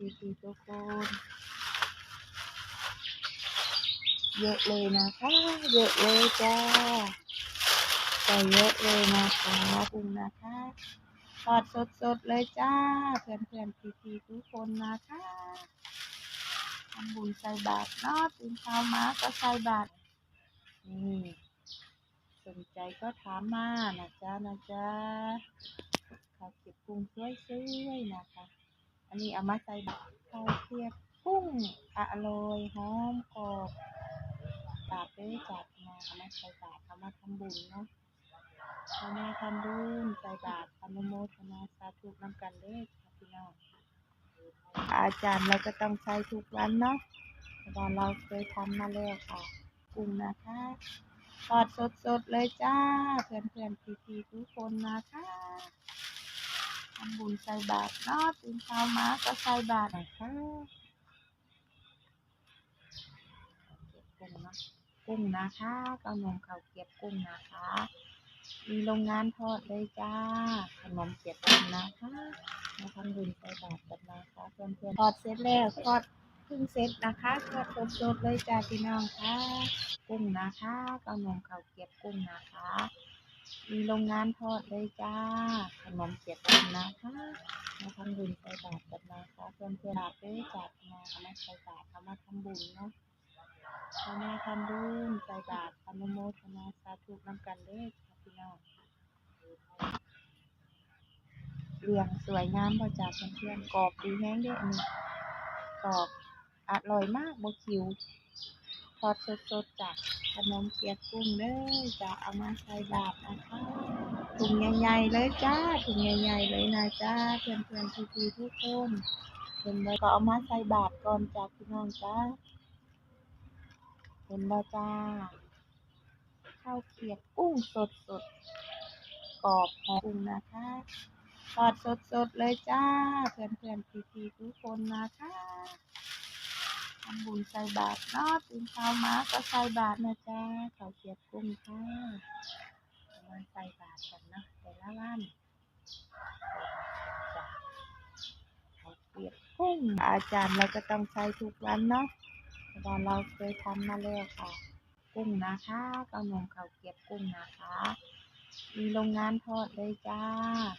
พี่ๆทุกคนเยอะเลยนะคะ เยอะเลยจ้าใส่เยอะเลยนะคะปรุงนะคะทอดสดๆเลยจ้า เพื่อนๆพี่ๆทุกคนนะคะทำบุญใส่บาตรเนาะตื่นเช้ามาก็ใส่บาตรนี่สนใจก็ถามมานะจ๊ะนะจ๊ะข้าเก็บกุ้งสวยๆนะคะ อันนี้เอามาใส่บาตรข้าวเก็บกุ้งอร่อยหอมกรอบบาเด้จัดมาเอามาใส่บาทเอามาทำบุญเนาะเอามาทำบุญใส่บาทอนุโมทนาสาธุนำกันเด้ค่ะพี่น้องอาจารย์เราก็ต้องใช้ทุกวันเนาะเพราะว่าเราเคยทำมาแล้วค่ะกุ้งนะคะทอดสดๆเลยจ้า เพื่อนๆพี่ๆทุกคนนะคะ ทำบุญใส่บาทเนาะตื่นเช้ามาก็ใส่บาทนะคะเก็บกุ้งเนาะกุ้งนะคะกำนมข้าวเกรียบกุ้งนะคะ มีโรงงานทอดเลยจ้า ขนมเกรียบกุ้งนะคะมาทำบุญใส่บาตรกันนะคะเพื่อนๆทอดเสร็จแล้วทอดเพิ่งเสร็จนะคะทอดสดๆเลยจ้าพี่น้องค่ะ กุ้งนะคะกำนมข้าวเกรียบกุ้งนะคะ มีโรงงานทอดเลยจ้า ขนมเกรียบกุ้งนะคะมาทำบุญใส่บาตรกันนะคะเพื่อนๆบาตรด้จัดมาเอามาใส่บาตรเอามาทำบุญเนาะขอมาทำบุญใส่บาตรอนุโมทนาสาธุนำกันเด้อค่ะพี่น้องเรื่องสวยงามบ่จากเพื่อนๆกรอบดีแห้งด้ออันนี้กรอบอร่อยมากบ่คิว ทอดสดๆจากขนมเปียกกุ้งเด้อจะเอามาใส่บาตรนะคะถุงใหญ่ๆเลยจ้าถุงใหญ่ๆเลยนะจ้าเพื่อนๆพี่ๆทุกคนเห็นไหมก็เอามาใส่บาตรก่อนจากพี่น้องจ้าเห็นบ่จ้าข้าวเกรียบกุ้งสดๆกรอบหอมกุ้งนะคะทอดสดๆเลยจ้า เพื่อนเพื่อนพี่ๆทุกคนนะคะำบุญใส่บาตรเนาะตื่นเช้ามาก็ใส่บาตรนะจ้าข้าวเกรียบกุ้งค่ะมาใส่บาตรกันเนาะแต่ละวันใส่บานจ้ะข้าวเกรียบกุ้งอาจารย์เราก็ต้องใช้ทุกวันเนาะเพราะว่าเราเคยทำมาแล้วค่ะ กุ้งนะคะกำนมข้าวเกรียบกุ้งนะคะมีโรงงานทอดเลยจ้า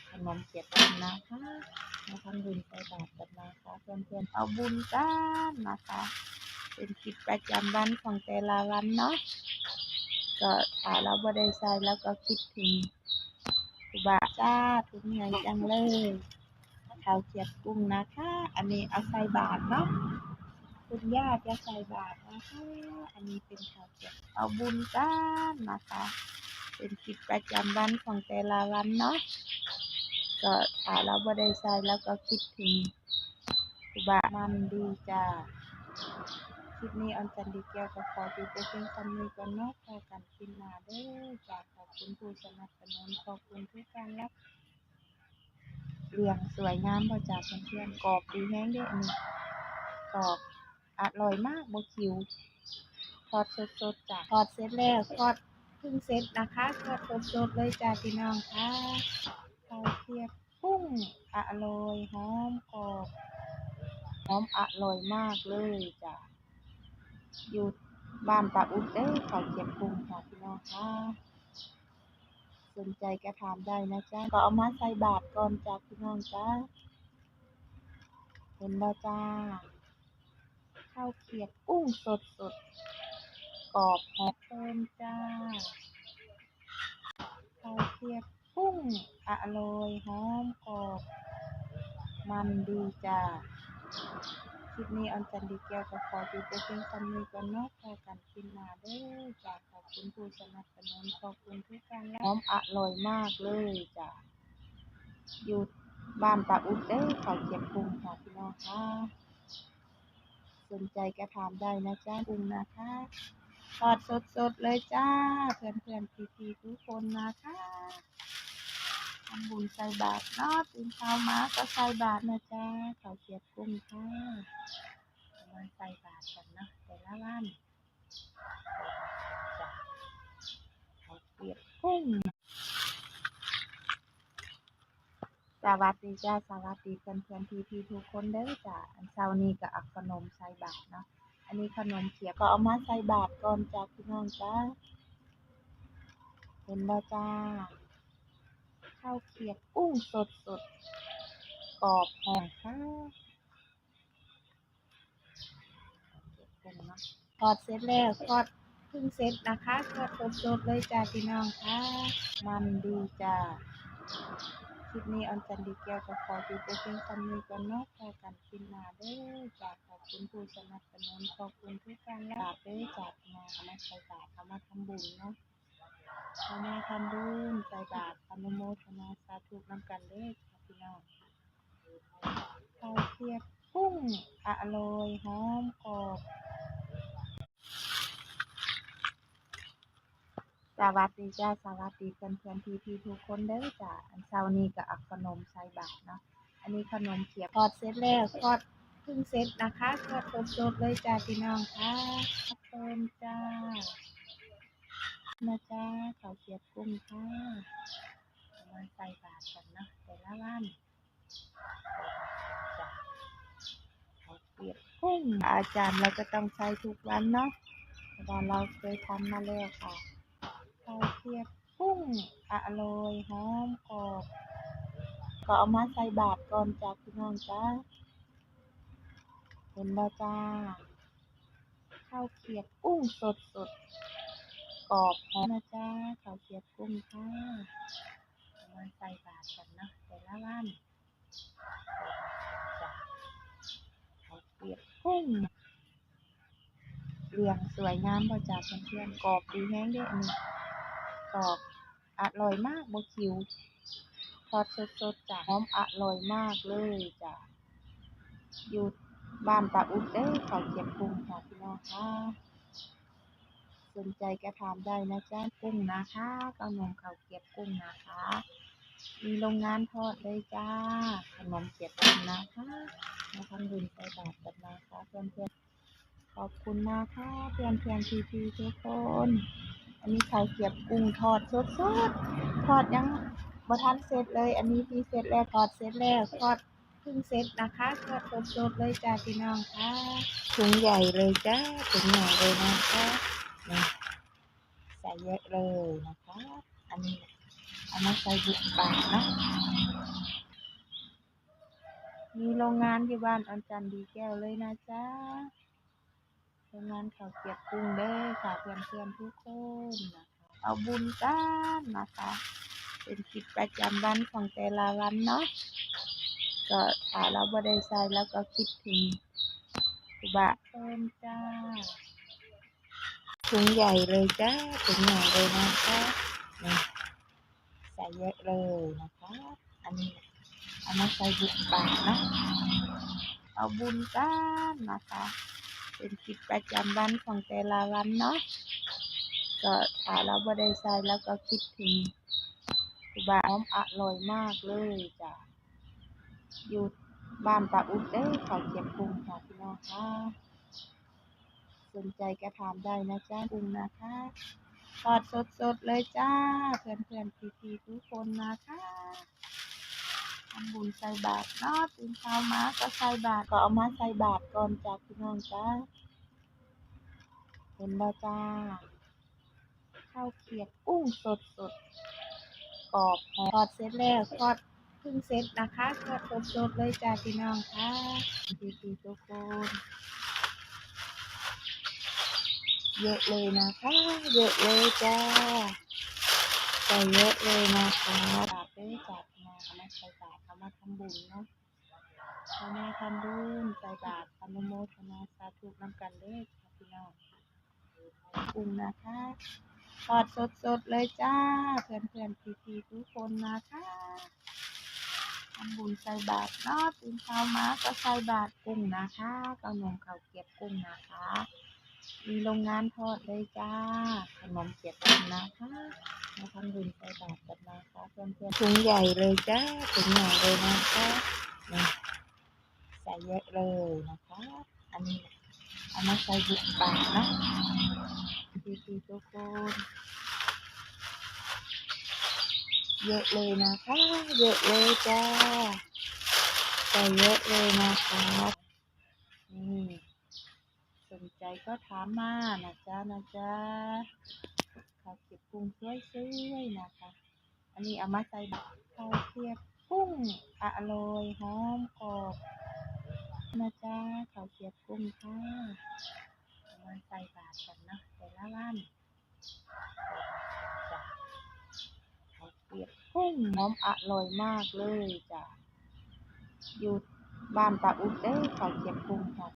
ขนมเกรียบกุ้งนะคะ มาทำบุญใส่บาตรกันนะคะเพื่อนๆเอาบุญกันนะคะ เป็นกิจประจำวันของแต่ละวันเนาะก็ถ้าเราบ่ได้ใส่แล้วก็คิดถึงครูบาจ้าทุกไงจังเลยข้าวเกียบกุ้งนะคะ อันนี้เอาใส่บาตรเนาะคุณย่าจะใส่บาตรนะคะ อันนี้เป็นข้าวเกียบเอาบุญกันนะคะ เป็นกิจประจำวันของแต่ละวันเนาะ ก็ถ้าเราบ่ได้ใส่แล้วก็คิดถึงครูบามันดีจ้าคลิปนี้ออนจันดีแก้วก็ขอจุดไปเพียงคำนี้ก่อนเนาะพอกันคลิปหน้าเด้อจ้าขอบคุณผู้สนับสนุนขอบคุณทุกการรับเรื่องสวยงามบ่จ้าเพื่อนๆกรอบดีแห้งเด้ออันนี้กรอบอร่อยมากโบคิวทอดสดๆจ้ะทอดเสร็จแล้วทอดเพิ่งเสร็จนะคะทอดสดๆเลยจ้าพี่น้องค่ะ ข้าวเกรียบกุ้งอร่อยหอมกรอบหอมอร่อยมากเลยจ้ะอยู่บ้านปะอุดเด้ข้าวเกรียบกุ้งค่ะพี่น้องค่ะสนใจก็ทานได้นะจ๊ะก็เอามาใส่บาตรก่อนจ้าพี่น้องจ้าเห็นบ่จ้าข้าวเกียบกุ้งสดสดกรอบหอมเติมจ้าข้าวเกียบ กุ้งอร่อยหอมกรอบ มันดีจ้าคลิปนี้ออนจันดีแก้วก็ขอจุดไปเพียงคำนี้ก่อนเนาะพอกันกินมาเด้อจ้าขอบคุณผู้สนับสนุนขอบคุณทุกการหอมอร่อยมากเลยจ้าอยู่บ้านปะอุดเด้อข้าเกรียบกุ้งค่ะพี่น้องค่ะสนใจก็ถามได้นะจ้ากุ้งนะคะทอดสดๆเลยจ้า เพื่อนๆพี่ๆทุกคนนะคะทำ บุญใส่บาตรเนาะตื่นเช้ามาก็ใส่บาตรนะจ้าข้าวเกรียบกุ้งค่ะเอามาใส่บาตรกันเนาะแต่ละวันใส่านข้าวเกรียบกุ้งสวัสดีจ้าสวัสดีเพื่อนเพื่อนพี่พี่ทุกคนเด้อจ้าอันเช้านี้ก็เอาขนมใส่บาตรเนาะอันนี้ขนมเขียบก็เอามาใส่บาตรก่อนจ้าพี่น้องจ้าเห็นบ่จ้า ข้าวเกรียบกุ้งสดสดกรอบหอมค่ะทอดเสร็จแล้วทอดเพิ่งเสร็จนะคะทอดสดสดเลยจ้าพี่น้องค่ะ มันดีจ้าคลิปนี้ออนจันดีแก้วก็ขอจุดไปเพียงคำนี้ก่อนเนาะพอกันคลิน้าเด้อจากขอบคุณผู้สนับสนุนขอบคุณทุกการรักเด้อจากมาเอามาใส่าตรเอามาทำบุญเนาะ เอามาทำบุญใส่บาตรอนุโมทนาสาธุนำกันเด้อพี่น้องข้าวเกรียบกุ้งอร่อยหอมกรอบสวัสดีจ้าสวัสดีเพื่อนเพื่อนพี่พี่ทุกคนเด้อจ้าอันเช้านี้ก็เอาขนมใส่บาตรเนาะอันนี้ขนมเขียบทอดเสร็จแล้วทอดเพิ่งเสร็จนะคะทอดสดๆเลยจ้าพี่น้องค่ะเติมจ้า นะจ้าข้าวเกรียบกุ้งค่ะเอามาใส่บาตรกันนะแต่ละวันข้าวเกรียบกุ้ง อาจารย์เราก็ต้องใช้ทุกวันเนาะเวลาเราเคยทำมาแล้วค่ะข้าวเกรียบกุ้งอร่อยหอมกรอบก็เอามาใส่บาตรก่อนจ้าพี่น้องจ้าเห็นบ่จ้าข้าวเกียบกุ้งสดสด กรอบหอมนะจ้าข้าวเกรียบกุ้งค่ะเอามาใส่บาตรกันเนาะแต่ละวันใส่บาตรกันจ้าข้าวเกรียบกุ้งเรียงสวยงามบ่จ้าเพื่อนๆกรอบดีแฮงเด้ออันนี้กรอบอร่อยมากบคิวทอดสดๆจ้ะหอมอร่อยมากเลยจ้ะอยู่บ้านตาอุดเด้อเขาวเก็บกุ้งค่ะพี่น้องค่ะ สนใจก็ทานได้นะจ๊ะกุ้งนะคะขนมเขาวเก็บกุ้งนะคะ มีโรงงานทอดเลยจ้าขนมเก็บกุ้งนะคะมาทำบุญใส่บาตรกันนะคะเพื่อนๆขอบคุณนะคะเพื่อนๆพี่ๆทุกคนอันนี้ข้าวเกรียบกุ้งทอดสดๆทอดยังบ่ทันเสร็จเลย อันนี้พี่เสร็จแล้วทอดเสร็จแล้วทอดเพิ่งเสร็จนะคะทอดสดๆเลยจ้าพี่น้องค่ะถุงใหญ่เลยจ้าถุงใหญ่เลยนะคะ นี่ใส่เยอะเลยนะคะอันนี้เอามาใส่บุกบาทเนะมีโรงงานอยู่บ้านอันจันดีแก้วเลยนะจ้าโรงงานข้าวเกียบกุ้งเด้อค่ะเพื่อนๆทุกคนนะคะเอาบุญกันนะคะ เป็นกิจประจำวันของแต่ละวันเนาะก็ถ้าเราบ่ได้ใส่แล้วก็คิดถึงครูบาเพิ่มจ้า ถุงใหญ่เลยจ้าถุงใหญ่เลยนะคะนี่ใส่เยอะเลยนะคะ อันนี้เอามาใส่บุกบาทนะเอาบุญกันนะคะ เป็นกิจประจำวันของแต่ละวันเนาะก็ถ้าเราบ่ได้ใส่แล้วก็คิดถึงครูบาหอมอร่อยมากเลยจ้ะอยู่บ้านตาอุดเด้อเขาเก็บกุ้งค่ะพี่น้องค่ะ สนใจก็ทานได้นะจ้ากุ้งนะคะทอดสดๆเลยจ้า เพื่อนๆพี่ๆทุกคนนะคะทำบุญใส่บาตรเนาะตื่นเช้ามาก็ใส่บาตรก็เอามาใส่บาตรก่อนจ้าพี่น้องจ้าเห็นบ่จ้าข้าวเกรียบกุ้งสดสดกรอบหอมทอดเสร็จแล้วทอดเพิ่งเสร็จนะคะทอดสดสดเลยจ้าพี่น้องค่ะพี่ๆทุกคน เยอะเลยนะคะ เยอะเลยจ้าใส่เยอะเลยนะคะบาทด้วยจัดมาเอามาใส่บาทเอามาทำบุญเนาะเอามาทำบุญใส่บาทอนุโมทนาสาธุนำกันเลยค่ะพี่น้องกุ้งนะคะทอดสดๆเลยจ้า เพื่อนๆพี่ๆทุกคนนะคะทำบุญใส่บาตรเนาะตื่นเช้ามาก็ใส่บาตรกุ้งนะคะก็นมข้าวเกรียบกุ้งนะคะ มีโรงงานทอดเลยจ้า ขนมเกียกนะคะมาทำบุญใส่บาตรกันนะคะเพื่อนๆถุงใหญ่เลยจ้าถุงใหญ่เลยนะคะใส่เยอะเลยนะคะ อันนี้เอามาใส่บุกบาทเนะพี่ๆทุกคนเยอะเลยนะคะ เยอะเลยจ้าใส่เยอะเลยนะคะนี่สนใจก็ถามมานะจ๊ะนะจ๊ะข้าวเกรียบกุ้งสวยๆนะคะ อันนี้เอามาใส่บัตรข้าวเกียบกุ้งอร่อยหอมกรอบนะจ๊ะข้าวเกียบกุ้งค่ะเอามาใส่บาตรกันนะแต่ละวันใส่บาตรกันจ้ะข้าวเกียบกุ้งหอมอร่อยมากเลยจ้ะอยู่บ้านตาอุดเด้อข้าวเกียบกุ้งค่ะ